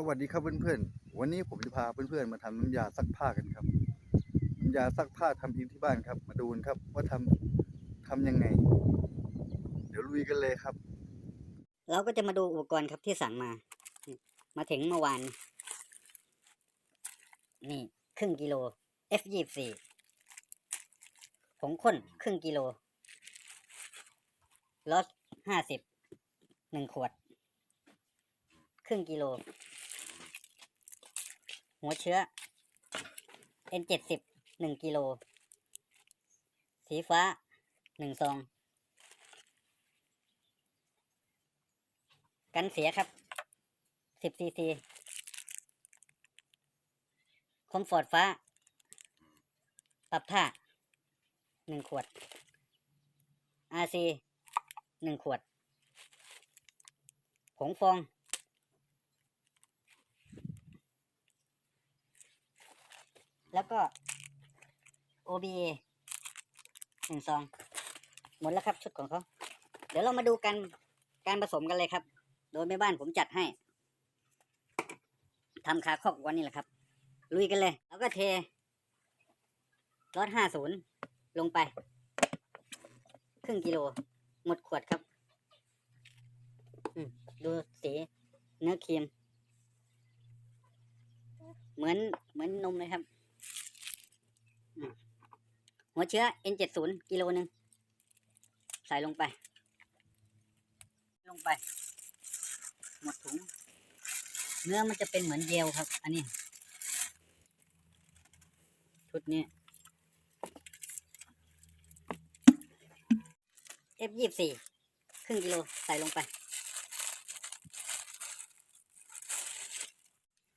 สวัสดีครับเพื่อนๆ วันนี้ผมจะพาเพื่อนๆ มาทำน้ำยาซักผ้ากันครับ น้ำยาซักผ้าทำเองที่บ้านครับ มาดูนครับ ว่าทำทำยังไง เดี๋ยวลุยกันเลยครับ เราก็จะมาดูอุปกรณ์ครับที่สั่งมา มาถึงเมื่อวาน นี่ครึ่งกิโล F ยี่สี่ผงข้นครึ่งกิโลลดห้าสิบหนึ่งขวด ครึ่งกิโล หัวเชื้อ N เจ็ดสิบหนึ่งกิโล สีฟ้าหนึ่งซอง กันเสียครับสิบซีซีคอมฟอร์ตฟ้า ปรับท่าหนึ่งขวด RC หนึ่งขวด ผงฟอง แล้วก็ OBA หนึ่งซองหมดแล้วครับ ชุดของเขา เดี๋ยวเรามาดูกันการผสมกันเลยครับ โดยแม่บ้านผมจัดให้ทำคาคอกวันนี้แหละครับ ลุยกันเลย แล้วก็เทรสห้าศูนย์ลงไป ครึ่งกิโล หมดขวดครับดูสีเนื้อครีม เหมือนเหมือนนมเลยครับ หัวเชื้อ N70 กิโลหนึ่งใส่ลงไป ลงไป หมดถุง เนื้อมันจะเป็นเหมือนเยลครับ อันนี้ ชุดนี้ F ยี่สี่ครึ่งกิโลใส่ลงไป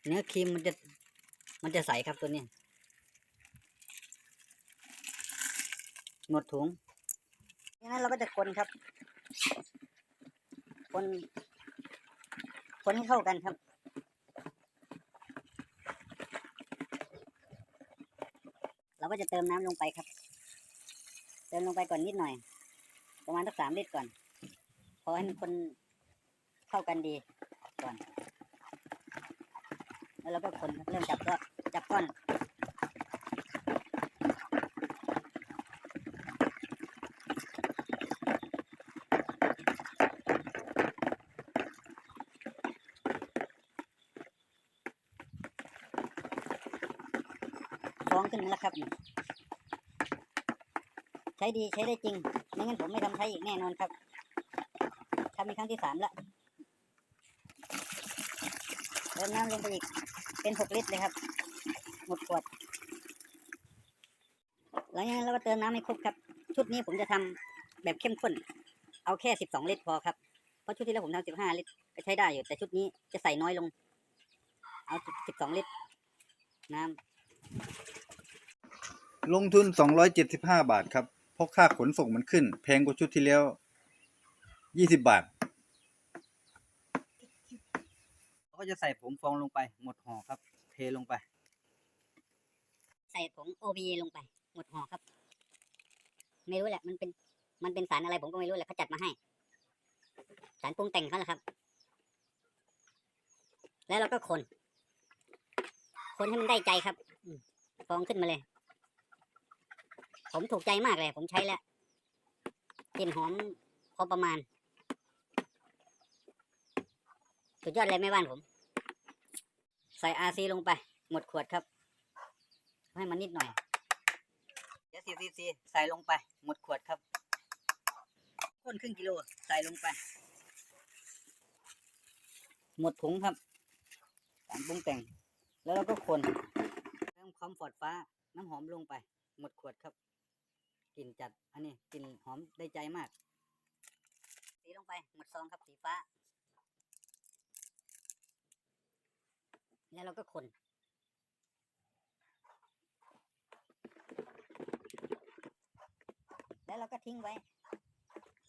เนื้อครีมมันจะ มันจะใสครับตัวนี้ หมดถุงดังนั้นเราก็จะคนครับ คน คนให้เข้ากันครับเราก็จะเติมน้ำลงไปครับ เติมลงไปก่อนนิดหน่อย ประมาณสักสามลิตรก่อน พอให้มันคนเข้ากันดีก่อน แล้วเราก็คนเริ่มจับก็จับก้อน ฟ้องขึ้นมาแล้วครับ ใช้ดีใช้ได้จริง ไม่งั้นผมไม่ทำใช้อีกแน่นอนครับทำเป็นครั้งที่สามแล้วเติมน้ำลงไปอีก เป็นหกลิตรเลยครับ หมดขวด หลังจากนั้นเราก็เติมน้ำให้ครบครับ ชุดนี้ผมจะทำแบบเข้มข้น เอาแค่สิบสองลิตรพอครับ เพราะชุดที่แล้วผมทำสิบห้าลิตรก็ใช้ได้อยู่ แต่ชุดนี้จะใส่น้อยลง เอาสิบสองลิตรน้ำ ลงทุน 275 บาทครับ เพราะค่าขนส่งมันขึ้น แพงกว่าชุดที่แล้ว 20 บาทก็จะใส่ผงฟองลงไป หมดห่อครับ เทลงไป ใส่ผง OB ลงไป หมดห่อครับ ไม่รู้แหละ มันเป็น มันเป็นสารอะไรผมก็ไม่รู้แหละเขาจัดมาให้ สารปรุงแต่งเขาแหละครับ แล้วเราก็คน คนให้มันได้ใจครับ ฟองขึ้นมาเลย ผมถูกใจมากเลย ผมใช้แล้วกลิ่นหอมพอประมาณ สุดยอดเลยแม่บ้านผม ใส่ RC ลงไป หมดขวดครับ ให้มันนิดหน่อยเดี๋ยวซีซีซีใส่ลงไป หมดขวดครับข้นครึ่งกิโล ใส่ลงไป หมดถุงครับสารปรุงแต่ง แล้วเราก็คน ความฟอร์ดฟ้า น้ำหอมลงไป หมดขวดครับกลิ่นจัด อันนี้กลิ่นหอมได้ใจมาก สีลงไป หมดซองครับสีฟ้า แล้วเราก็คนแล้วเราก็ทิ้งไว้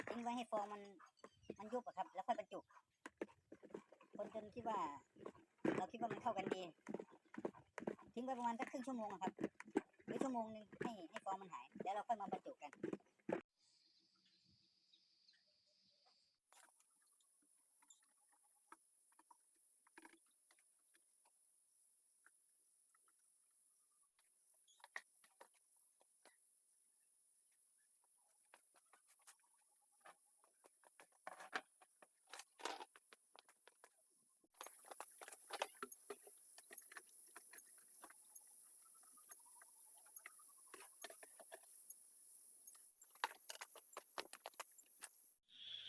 ทิ้งไว้ให้ฟองมันมันยุบอะครับ แล้วค่อยบรรจุ คนจนคิดว่า เราคิดว่ามันเข้ากันดี ทิ้งไว้ประมาณสักครึ่งชั่วโมงอะครับหรือชั่วโมงหนึ่งให้ให้ฟองมันหาย แล้วเราค่อยมาบรรจุกัน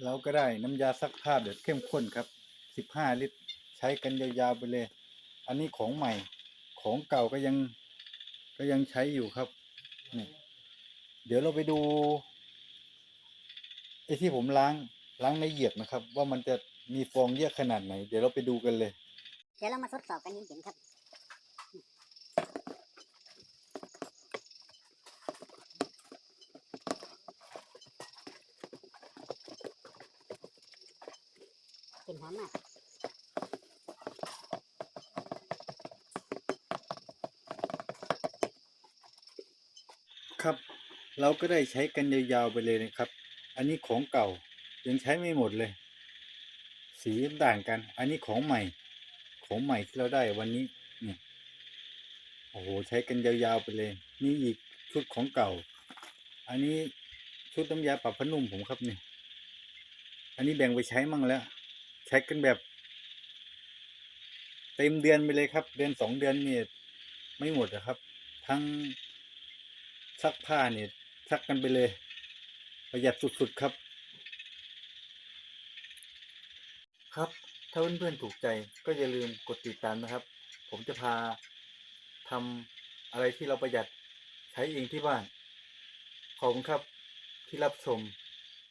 เราก็ได้น้ำยาซักผ้าแบบเข้มข้นครับ 15 ลิตร ใช้กันยาวๆไปเลย อันนี้ของใหม่ ของเก่าก็ยังก็ยังใช้อยู่ครับนี่เดี๋ยวเราไปดูไอ้ที่ผมล้างล้างในเหยียบนะครับ ว่ามันจะมีฟองเยอะขนาดไหน เดี๋ยวเราไปดูกันเลย เดี๋ยวเรามาทดสอบกันเห็นๆครับ หอมมากครับ เราก็ได้ใช้กันยาวๆไปเลยนะครับ อันนี้ของเก่ายังใช้ไม่หมดเลย สีต่างกัน อันนี้ของใหม่ ของใหม่ที่เราได้วันนี้เนี่ยโอ้โหใช้กันยาวๆไปเลย นี่อีกชุดของเก่า อันนี้ชุดน้ำยาปรับผ้านุ่มผมครับเนี่ยอันนี้แบ่งไปใช้มั่งแล้ว ใช้กันแบบ เต็มเดือนไปเลยครับ เดือนสองเดือนเนี่ยไม่หมดนะครับ ทั้งซักผ้าเนี่ยซักกันไปเลย ประหยัดสุดๆครับ ครับ ถ้าเพื่อนๆถูกใจก็อย่าลืมกดติดตามนะครับ ผมจะพาทำอะไรที่เราประหยัดใช้เองที่บ้านขอบคุณครับที่รับชม